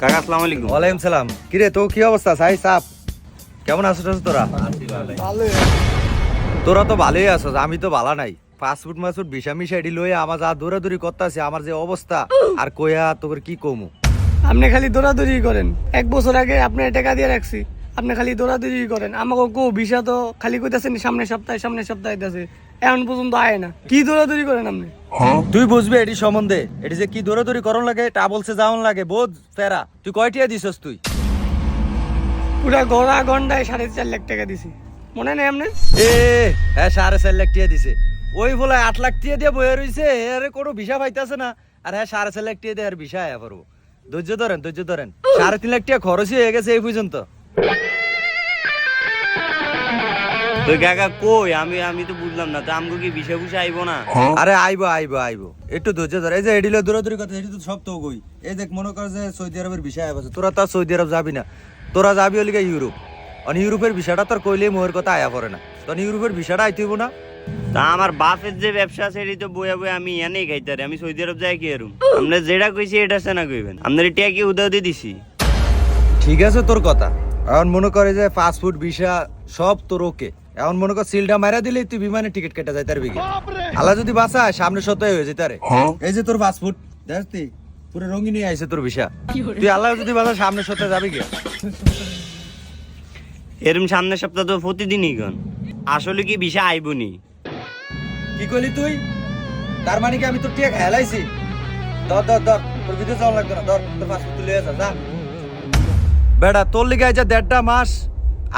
কাকা আসসালামু আলাইকুম। ওয়ালাইকুম সালাম। কিরে তো কি অবস্থা? সাই সাপ। কেমন আছো তোরা? তোরা তো ভালোই আছো আমি তো ভালো নাই। ফাস্টফুড মাসফুড বিষা এটি লয়ে আমার যা দৌড়াদৌড়ি করতেছে আমার যে অবস্থা আর কইয়া তোর কি কমু? আপনি খালি দৌড়াদৌড়ি করেন। এক বছর আগে আপনার টাকা দিয়ে রাখছি। আপনি খালি দৌড়াদৌড়ি করেন। আমাকে কো ভিসা তো খালি কইতাছেন সামনে সপ্তাহে সামনের সপ্তাহে আছে এখন পর্যন্ত আয় না। কি দৌড়াদৌড়ি করেন আপনি? তুই বুঝবি এটি সম্বন্ধে। এটি যে কি দৌড়াদৌড়ি করন লাগে তা বলছে যাওন লাগে বোধ ফেরা। তুই কয়টিয়া দিছস তুই? পুরা গড়া গন্ডায় সাড়ে চার লাখ টাকা দিছি। মনে নেই আপনার? এ হ্যাঁ সাড়ে চার লাখ টিয়া দিছে। ওই বলে আট লাখ টিয়া দিয়ে বয়ে রইছে আরে কোনো ভিসা পাইতেছে না। আর হ্যাঁ সাড়ে চার লাখ টিয়া দিয়ে আর ভিসা আয়া পারব ধৈর্য ধরেন ধৈর্য ধরেন। সাড়ে তিন লাখ টিয়া খরচই হয়ে গেছে এই পর্যন্ত। তুই কাকা কই? আমি আমি তো বুঝলাম না। তো আমাকে কি বিষয় বুঝে আইবো না? আরে আইবো আইবো আইবো। একটু ধৈর্য ধর। এই যে এডিলে দূরাদূরি কথা এটি তো সব তো কই এই দেখ মনে কর যে সৌদি আরবের ভিসা আয়া তোরা তো সৌদি আরব যাবি না। তোরা যাবি হলিগে ইউরোপ। আর ইউরোপের ভিসাটা তোর কইলে মোহের কথা আয়া পড়ে না। তখন ইউরোপের ভিসাটা আইতে হইবো না। তা আমার বাপের যে ব্যবসা আছে এটি তো বইয়া বইয়া আমি এনেই খাইতারি আমি সৌদি আরব যাই কি এরম আমরা যেটা কইছি এটা সে না কইবেন। আপনার টিয়া কি উদাও দিয়ে দিছি? ঠিক আছে তোর কথা। এখন মনে করে যে ফাস্টফুড ভিসা সব তোর ওকে এখন মনে কর সিলটা মারা দিলেই তুই বিমানে টিকিট কেটে যায় তার বিঘে আল্লাহ যদি বাসা সামনে সপ্তাহে হয়ে যেতে আরে এই যে তোর ফাস্টফুড দেখ তুই পুরো রঙিনী আইছে তোর ভিসা তুই আল্লাহ যদি বাসা সামনে সপ্তাহে যাবি কে এরম সামনের সপ্তাহ তো প্রতিদিনই গন আসলে কি বিষয় আইবো নি? কি করলি তুই? তার মানে কি আমি তোর টিয়া খেলাইছি ধর ধর ধর তোর ভিতরে যাওয়া লাগতো না ধর তোর ফাস্টফুড তুলে যা যা। বেটা তোর লিগে যা দেড়টা মাস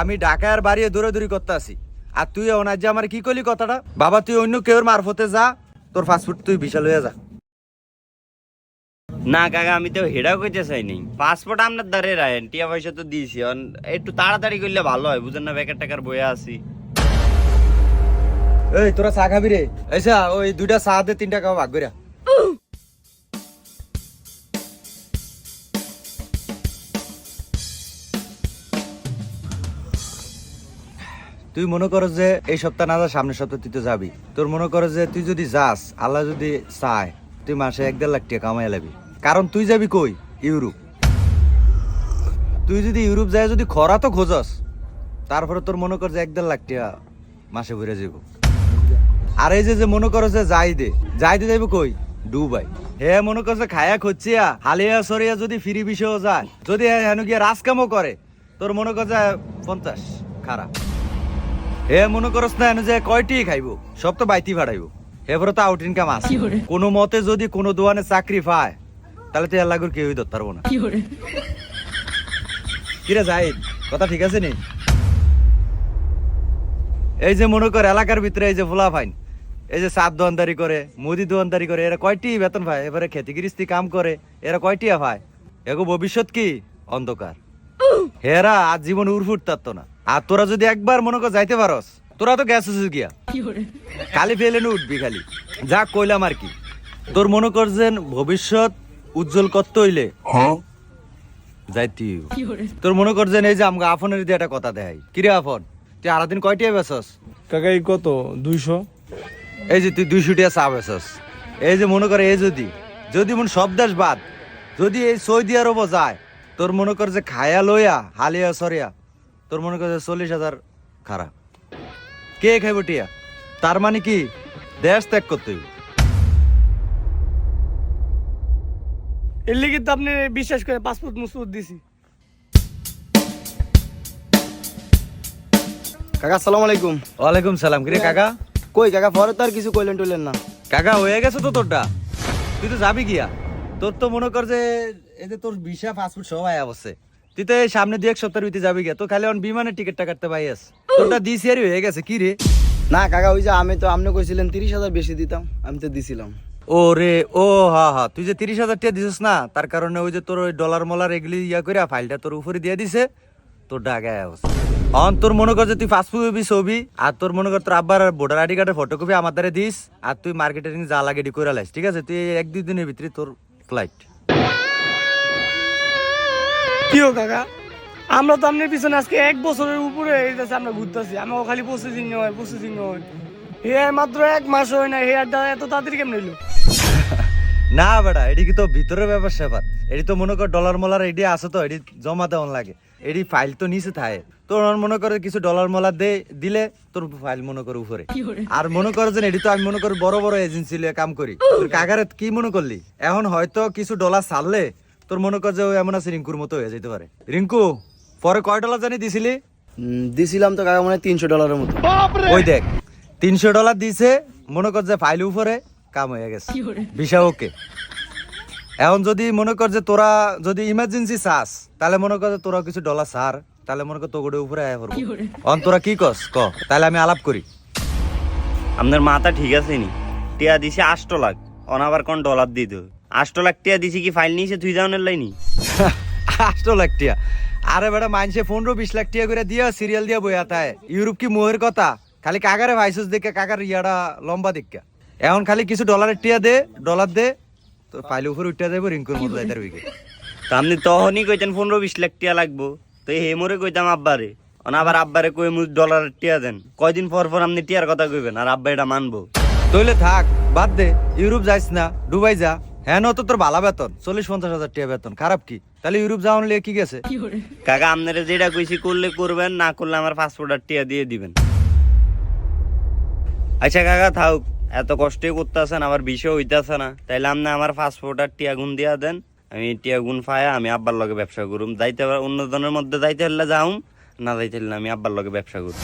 আমি ঢাকায় আর বাড়িয়ে দৌড়ে দৌড়ি করতে আসি। আর তুই ওনার যে আমার কি করলি কথাটা? বাবা তুই অন্য কেউর মারফতে যা তোর ফাস্টফুড তুই বিশাল হয়ে যা। না কাকা আমি তো হেডাও কইতে চাইনি পাসপোর্ট আপনার দ্বারে রাখেন টিয়া পয়সা তো দিয়েছি। একটু তাড়াতাড়ি করলে ভালো হয় বুঝেন না বেকার টাকার বইয়া আছি। এই তোরা চা খাবি রে? এইসা ওই দুইটা চা দে তিনটা খাওয়া ভাগ করিয়া তুই মনে করো যে এই সপ্তাহ না যা সামনের সপ্তাহ তুই তো যাবি। তোর মনে করো যে তুই যদি যাস, আল্লাহ যদি চায়, তুই মাসে এক দেড় লাখ টাকা কামাই লাবি। কারণ তুই যাবি কই? ইউরোপ। তুই যদি ইউরোপ যায়, যদি খরা তো খোঁজস, তারপরে তোর মনে কর যে এক দেড় লাখ টাকা মাসে ভরে যাব। আর এই যে যে মনে করো যে যাই দে যাই দে যাইব কই? ডুবাই হে মনে করছে খায়া খুঁজছিয়া হালিয়া সরিয়া যদি ফিরি বিষয় যায়, যদি হেন গিয়া রাজকামও করে, তোর মনে কর যে পঞ্চাশ, খারাপ। হে মনে করস না হেন যে কয়টি খাইবো? সব তো বাইতি ভাড়াইবো। এবারে তো আউট ইনকাম আছে কোনো মতে যদি কোনো দোকানে চাকরি পায় তাহলে তুই আল্লাহর কেউই ধরতে পারব না। কিরে? জাহিদ কথা ঠিক আছে নি? এই যে মনে কর এলাকার ভিতরে এই যে ফোলা ফাইন এই যে সাত দোয়ানদারি করে মুদি দোয়ানদারি করে এরা কয়টি বেতন পায়? এবারে খেতি গৃহস্থি কাম করে এরা কয়টি পায়? এগো ভবিষ্যৎ কি? অন্ধকার। হেরা আজ জীবন উড়ফুট তারতো না। আর তোরা যদি একবার মনে কর যাইতে পারস তোরা তো গেছিস গিয়া। খালি ফেলে নি উঠবি খালি। যা কইলাম আর কি। তোর মনে কর যে ভবিষ্যৎ উজ্জ্বল করতে হইলে যাইতি তোর মনে কর যে এই যে আমাকে আফনের দিয়ে একটা কথা দেয়। কিরে আফন তুই আরাদিন কয়টি বেসস কাকা এই কত? দুইশো? এই যে তুই দুইশো টিয়া চা বেসস এই যে মনে করে এই যদি যদি মন সব দেশ বাদ যদি এই সৌদি আরব যায় তোর মনে কর যে খায়া লইয়া হালিয়া সরিয়া তোর মনে কর যে চল্লিশ হাজার খারাপ। কে খাইব টিয়া? তার মানে কি? দেশ ত্যাগ করতে হইব। এর লিগে তো আপনি বিশ্বাস করে পাসপোর্ট মুসপোর্ট দিছি। কাকা আসসালামু আলাইকুম। ওয়ালাইকুম সালাম। কিরে কাকা? কই কাকা পরে তো আর কিছু কইলেন টইলেন না। কাকা হয়ে গেছে তো তোরটা। তুই তো যাবি গিয়া। তোর তো মনে কর যে যে তোর ভিসা পাসপোর্ট সব আয় অবশ্যই তুই তো এই সামনে দু এক সপ্তাহের ভিতরে যাবি গিয়া। তো খালি অন বিমানের টিকিটটা কাটতে পাইয়াস তোরটা দিছি আর হয়ে গেছে কি রে? না কাকা ওই যে আমি তো আপনি কইছিলেন তিরিশ হাজার বেশি দিতাম আমি তো দিছিলাম। ও রে ও হা হা তুই যে তিরিশ হাজার টাকা দিছিস না তার কারণে ওই যে তোর ওই ডলার মলার এগুলি ইয়া করে ফাইলটা তোর উপরে দিয়ে দিছে তোর ডাকে অবস্থা অন তোর মনে কর যে তুই পাসপোর্ট হবি ছবি আর তোর মনে কর তোর আব্বার ভোটার আইডি কার্ডের ফটোকপি আমার দ্বারা দিস আর তুই মার্কেটিং যা লাগে এডি করে লাইস ঠিক আছে? তুই এক দুই দিনের ভিতরে তোর ফ্লাইট কাকা? আমরা তো আপনার পিছনে আজকে এক বছরের উপরে এই আমরা ঘুরতেছি। আমাকে খালি প্রসেসিং হয় প্রসেসিং হয়। হে মাত্র এক মাস হয় না হে আর এত তাড়াতাড়ি কেমন হইল? না বেটা এটি কি তো ভিতরের ব্যাপার স্যাপার। এটি তো মনে কর ডলার মলার এটি আছে তো এটি জমা দেওয়ান লাগে। এটি ফাইল তো নিচে থাকে। তোর মনে করে কিছু ডলার মলার দে দিলে তোর ফাইল মনে করে উপরে। আর মনে করো যে এটি তো আমি মনে করি বড় বড় এজেন্সি লিয়ে কাম করি। তোর কাকারে কি মনে করলি? এখন হয়তো কিছু ডলার ছাড়লে তোর মনে কর যে ও এমন আছে রিঙ্কুর মতো হয়ে যেতে পারে। রিঙ্কু পরে কয় ডলার জানি দিছিলি? দিছিলাম তো কাকা মনে তিনশো ডলারের মতো। ওই দেখ তিনশো ডলার দিছে মনে কর যে ফাইল উপরে কাম হয়ে গেছে। Visa okay. এখন যদি মনে কর যে তোরা যদি ইমার্জেন্সি চাস তাহলে মনে কর যে তোরা কিছু ডলার সার তাহলে মনে কর তোগড়ে উপরে আয়া পড়ব। অন তোরা কি কস? ক তাহলে আমি আলাপ করি। আপনার মাথা ঠিক আছে নি। টিয়া দিছে আষ্ট লাখ অনাবার কোন ডলার দিত আষ্ট লাখ টিয়া দিছি কি ফাইল নিয়েছে? তুই যাওনের লাইনি? আষ্ট লাখ টিয়া। আরে বেটা মানসে পনেরো বিশ লাখ টিয়া করে দিয়া সিরিয়াল দিয়া বইয়া তাই ইউরোপ কি মোহের কথা? খালি কাকারে ভাইসুস দেখে কাকার ইয়াটা লম্বা দেখা। এখন খালি কিছু ডলারের টিয়া দে ডলার দে তো ফাইল উপরে উঠে যাব রিঙ্কুর মতো যাইতার উইকে তা আপনি তখনই কইতেন পনেরো বিশ লাখ টিয়া লাগবো। তো হে মরে কইতাম আব্বারে। অনা আবার আব্বারে কই মু ডলার টিয়া দেন। কয়দিন পর পর আপনি টিয়ার কথা কইবেন আর আব্বা এটা মানবো। তইলে থাক বাদ দে ইউরোপ যাইস না দুবাই যা। হ্যাঁ তো তোর ভালো বেতন চল্লিশ পঞ্চাশ হাজার টাকা বেতন খারাপ কি? তাহলে ইউরোপ যাওয়ান লিয়ে কি গেছে? কাকা আপনারা যেটা কইছি করলে করবেন না করলে আমার পাসপোর্ট আর টিয়া দিয়ে দিবেন। আচ্ছা কাকা থাক এত কষ্টই করতেছেন আবার বিষয় হইতাছে না। তাইলে আপনি আমার পাসপোর্ট আর টিয়া গুণ দিয়া দেন আমি টিয়া গুণ পায়া আমি আব্বার লগে ব্যবসা করুম। যাইতে পার- অন্য জনের মধ্যে যাইতে হলে যাউম না যাইতে হলে আমি আব্বার লগে ব্যবসা করুম।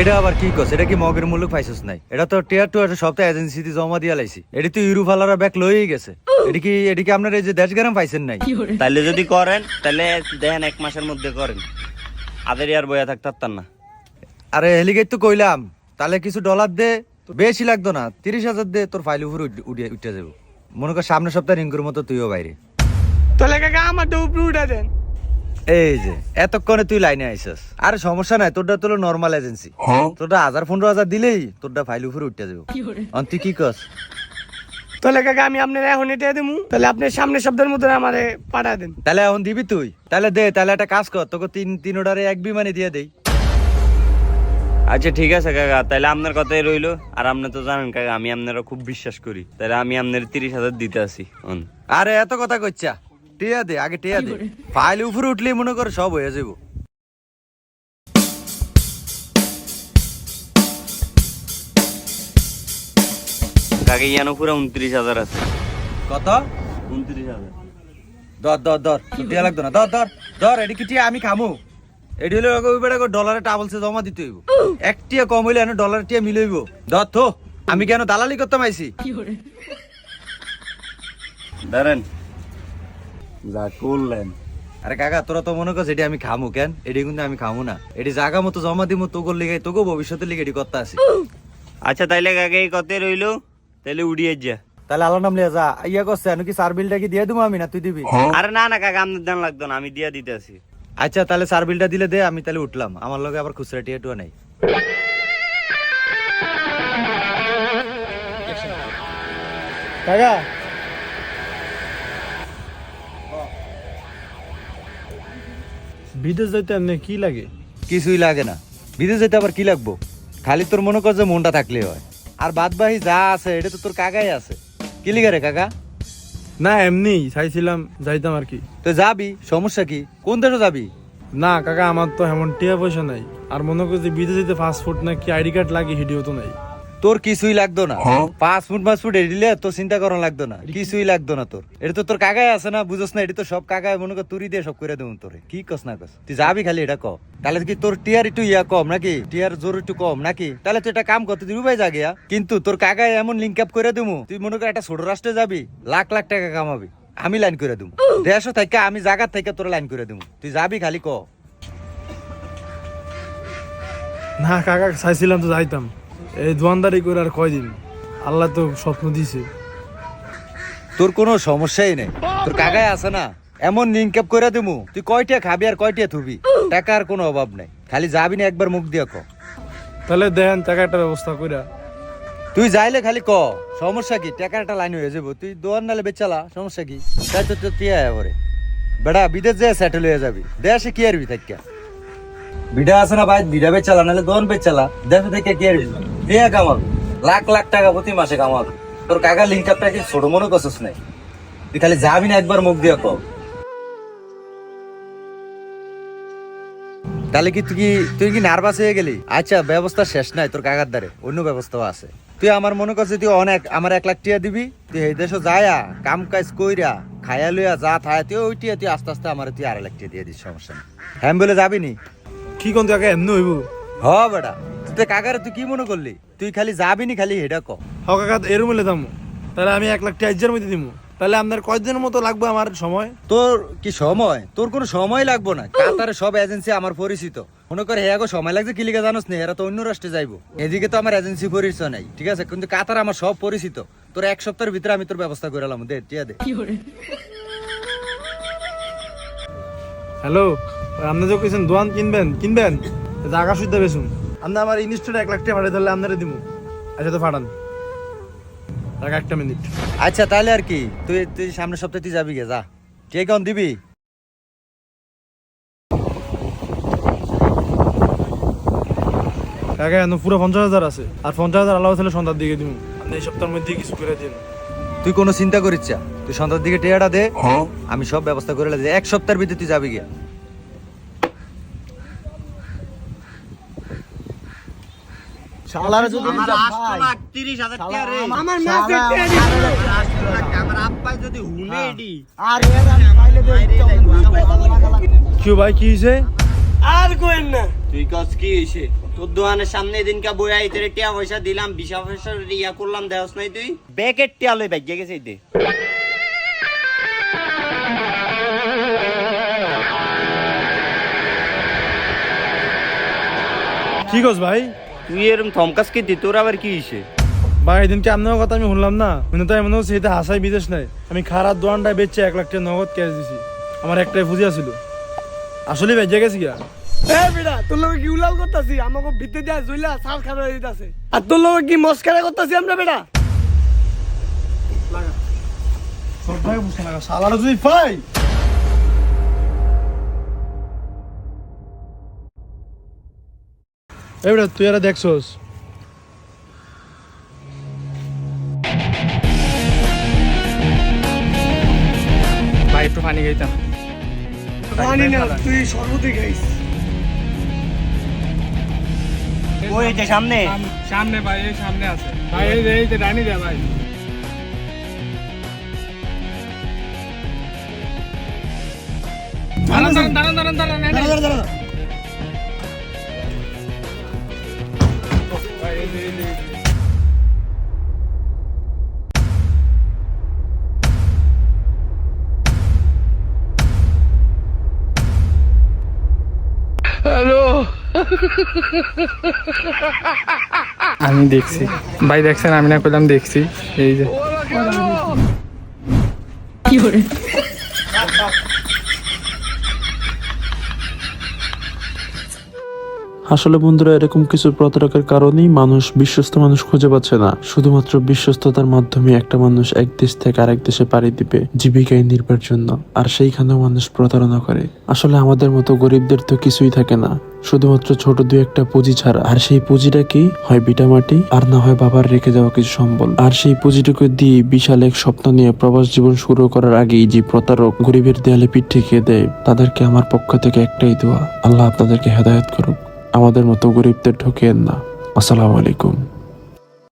এটা আবার কি কস? এটা কি মগের মূল্য পাইছিস নাই? এটা তো টিয়ার টু একটা সপ্তাহে এজেন্সিতে জমা দিয়া লাইছি। এটি তো ইউরোপ আলারা ব্যাগ লয়েই গেছে। এটি কি এটি কি আপনার এই যে দেশ গ্রাম পাইছেন নাই? তাইলে যদি করেন তাহলে দেখেন এক মাসের মধ্যে করেন। আদের আর বয়া থাকতার না। আরে হেলিগেট তো কইলাম তাহলে কিছু ডলার দে বেশি লাগতো না তিরিশ হাজার দে তোর ফাইল উপরে উঠে- উঠে উঠে যাব। মনে কর সামনের সপ্তাহে রিঙ্কুর মতো তুইও বাইরে। তাহলে কাকা আমার তো উপরে উঠা দেন। এই যে এতক্ষণে তুই লাইনে আইসস। আরে সমস্যা নাই তোরটা তো নর্মাল এজেন্সি তোরটা হাজার পনেরো হাজার দিলেই তোরটা ফাইল উপরে উঠতে যাব। অন তুই কি কস? তাহলে কাকা আমি আপনার এখন এটা দেবো তাহলে আপনি সামনের সপ্তাহের মধ্যে আমারে পাঠা দেন। তাহলে এখন দিবি তুই? তাহলে দে তাহলে একটা কাজ কর তোকে তিন তিন অর্ডারে এক বিমানে দিয়ে দেই। আচ্ছা ঠিক আছে কাকা তাহলে আপনার কথাই রইল। আর আপনি তো জানেন কাকা আমি আপনারা খুব বিশ্বাস করি। তাহলে আমি আপনার তিরিশ হাজার দিতে আসি অন। আরে এত কথা কইছা টিয়া দে আগে টিয়া দে। ফাইল উপরে উঠলেই মনে কর সব হয়ে যাব কাকা ইয়ানো পুরো উনত্রিশ হাজার আছে। কত? উনত্রিশ হাজার। লাগতো না। এটি আমি খামু। এটি হলো ওই বেড়া ডলারে টাবলসে জমা দিতে হইব। এক টিয়া কম হইলে এনে ডলার টিয়া মিলইব ধর তো আমি কেন দালালি করতাম আইছি ধরেন যা করলেন। আরে কাকা তোরা তো মনে করছ এটি আমি খামু কেন? এটি কিন্তু আমি খামু না। এটি জাগা মতো জমা দিব তোকে লিগে তোকে ভবিষ্যতে লিগে এটি করতে আসি। আচ্ছা তাইলে কাকা এই কথাই রইল। তাহলে উড়িয়ে যা। তাহলে আল্লাহ নাম লিয়া যা। ইয়া করছে কি সার বিলটা কি দিয়ে দেবো আমি না তুই দিবি? আরে না না কাকা আপনার দাম লাগতো না আমি দিয়া দিতে আসি আচ্ছা তাহলে সার বিলটা দিলে দে আমি তাহলে উঠলাম। আমার লগে আবার খুচরা টিয়া টুয়া নাই। কাকা। বিদেশ যাইতে এমনি কি লাগে? কিছুই লাগে না। বিদেশ যেতে আবার কি লাগবো? খালি তোর মনে কর যে মনটা থাকলে হয়। আর বাদ বাহি যা আছে এটা তো তোর কাকাই আছে। কি লিখে রে কাকা? না এমনি চাইছিলাম যাইতাম আর কি। তো যাবি সমস্যা কি? কোন দেশে যাবি? না কাকা আমার তো এমন টিয়া পয়সা নাই। আর মনে করছি বিদেশিতে ফাস্ট পাসপোর্ট না কি আইডি কার্ড লাগে হিডিও তো নাই। তোর কিছুই লাগতো না। পাঁচ ফুট পাঁচ ফুট দিলে তোর চিন্তা করা লাগতো না। কিছুই লাগতো না তোর। এটা তো তোর কাকাই আছে না বুঝছ না এটা তো সব কাকায় মনে কর তুরি দিয়ে সব করে দেবো তোরে। কি কস না কস? তুই যাবি খালি এটা ক। তাহলে কি তোর টিয়ার একটু ইয়া কম নাকি? টিয়ার জোর একটু কম নাকি? তাহলে তুই একটা কাম কর তুই রুবাই যা গিয়া। কিন্তু তোর কাকায় এমন লিঙ্ক আপ করে দেবো তুই মনে কর একটা ছোট রাষ্ট্রে যাবি লাখ লাখ টাকা কামাবি। আমি লাইন করে দেবো। দেড়শো থেকে আমি জায়গা থেকে তোর লাইন করে দেবো। তুই যাবি খালি ক। না কাকা চাইছিলাম তো যাইতাম। এই দোয়ানদারি করে আর কয়দিন? আল্লাহ তো স্বপ্ন দিছে। তোর কোনো সমস্যাই নেই। তোর কাকায় আছে না? এমন আপ করে দেবো তুই কয়টা খাবি আর কয়টা থুবি টাকার কোনো অভাব নাই। খালি যাবি না একবার মুখ দিয়ে ক। তাহলে দেখেন টাকা একটা ব্যবস্থা কইরা। তুই যাইলে খালি ক। সমস্যা কি? টাকার একটা লাইন হয়ে যাব। তুই দোয়ার নালে বেচালা সমস্যা কি? তাই তো টিয়া পরে বেড়া বিদেশ যে সেটেল হয়ে যাবি। দেশে কি আরবি থাকিয়া বিডা আছে না ভাই? বিডা বেচালা নাহলে দোয়ান বেচালা দেশে থেকে কি টিয়া কামাবি? লাখ লাখ টাকা প্রতি মাসে কামাবি। তোর কাকা লিঙ্ক আপটা কি ছোট মনে করছিস নাই তুই খালি যাবি না একবার মুখ দিয়ে কো তাহলে কি তুই কি তুই কি নার্ভাস হয়ে গেলি? আচ্ছা ব্যবস্থা শেষ নাই তোর কাকার দ্বারে। অন্য ব্যবস্থাও আছে। তুই আমার মনে করছিস তুই অনেক, আমার এক লাখ টিয়া দিবি? তুই এই দেশে যায়া, কাম কাজ কইরা, খায়া লইয়া যা থায়া, তুই ওই টিয়া তুই আস্তে আস্তে আমার তুই আড়াই লাখ টিয়া দিয়ে দিস, সমস্যা হ্যাঁ বলে যাবি নি কি কোন কাকা এমনি হইব? হ বেটা তুই কাকারে তুই কি মনে করলি? তুই খালি যাবি নি খালি হেডা ক। হ কাকা এরম হলে দাম তাহলে আমি এক লাখ টাইজার মধ্যে দিব তাহলে আপনার কয়দিনের মতো লাগবে আমার সময়? তোর কি সময়? তোর কোনো সময় লাগবো না। কাতারে সব এজেন্সি আমার পরিচিত। মনে করে হ্যাঁ সময় লাগছে কিলিকা জানোস না? এরা তো অন্য রাষ্ট্রে যাইবো। এদিকে তো আমার এজেন্সি পরিচয় নাই ঠিক আছে? কিন্তু কাতার আমার সব পরিচিত। তোর এক সপ্তাহের ভিতরে আমি তোর ব্যবস্থা করে এলাম দে টিয়া দে। হ্যালো? আপনি যে কইছেন দোয়ান কিনবেন কিনবেন? বেশুন আপনি আমার এক লাখ টাকা তাহলে আপনারা দিব আচ্ছা তো ফাটান। টাকা একটা মিনিট। আচ্ছা তাহলে আর কি তুই তুই সামনের সপ্তাহে তুই যাবি গে যা। কে কেমন দিবি? কাকা এখন পুরো পঞ্চাশ হাজার আছে। আর পঞ্চাশ হাজার আলাদা তাহলে সন্ধ্যার দিকে দিব আপনি এই সপ্তাহের মধ্যে কিছু করে দিন তুই কোনো চিন্তা করিস তুই সন্ধ্যার দিকে টিয়াটা দে। আমি সব ব্যবস্থা করে এলাম। এক সপ্তাহের ভিতরে তুই যাবি গিয়া শালারে যদি আমার দিতাম, লাখ তিরিশ হাজার টাকা রে। আমার মাসের টিয়া দিতে হবে। আষ্ট লাখ, আমার আব্বাই যদি হুনে এডি আর এর আমি পাইলে দে, দিতাম। কি ভাই কি হয়েছে আর কোয়েন না। তুই কস কি হইছে? তোর দোকানের সামনে দিনকা বইয়া ইতরে টিয়া পয়সা দিলাম বিশা পয়সা ইয়া করলাম দেওস নাই তুই? ব্যাকেট টিয়া লই ব্যাগ গেছে দে। কি কস ভাই? তুই এরম থমকাস কি দি তোর আবার কি হইছে? ভাই এদিনকে আপনার কথা আমি শুনলাম না। কিন্তু তাই মনে হচ্ছে এটা হাসাই বিদেশ নাই। আমি খারাপ দোয়ানটায় বেচে এক লাখ টাকা নগদ ক্যাশ দিছি। আমার একটাই ফুজি আছিল আসলে বেজে গেছি গা বেটা তোর লগে কি উলাল করতাছি? আমাকে ভিতরে দিয়া জইলা সাল খাবে দিতাছে। আর তোর লগে কি মস্কারা করতাছি আমরা বেটা? সব ভাই বুঝতে লাগা সালারা যদি পাই এবারে তুই এরা দেখছস ভাই একটু পানি খাইতাম। জানি না তুই সর্বতি খাইস। ওই যে সামনে। সামনে ভাই এই সামনে আছে। ভাই এই যে এই যে ডানি দে ভাই। দাঁড়ান। দাঁড়ান দাঁড়ান দাঁড়ান দাঁড়ান দাঁড়ান। যে। আমি দেখছি। ভাই দেখছেন আমি না করলাম দেখছি। এই যে। আসলে বন্ধুরা, এরকম কিছু প্রতারকের কারণেই মানুষ বিশ্বস্ত মানুষ খুঁজে পাচ্ছে না। শুধুমাত্র বিশ্বস্ততার মাধ্যমে একটা মানুষ এক দেশ থেকে আরেক দেশে পাড়ি দিবে জীবিকায় নির্ভর জন্য, আর সেইখানেও মানুষ প্রতারণা করে। আসলে আমাদের মতো গরিবদের তো কিছুই থাকে না। শুধুমাত্র ছোট দুই একটা পুঁজি ছাড়া। আর সেই পুঁজিটা কি? হয় বিটামাটি আর না হয় বাবার রেখে যাওয়া কিছু সম্বল। আর সেই পুঁজিটুকু দিয়ে বিশাল এক স্বপ্ন নিয়ে প্রবাস জীবন শুরু করার আগেই যে প্রতারক গরিবের দেয়ালে পিঠ ঠেকিয়ে দেয়, তাদেরকে আমার পক্ষ থেকে একটাই দোয়া। আল্লাহ আপনাদেরকে হেদায়ত করুক। আমাদের মতো গরিবদের ঠকিয়েন না। আসসালামু আলাইকুম।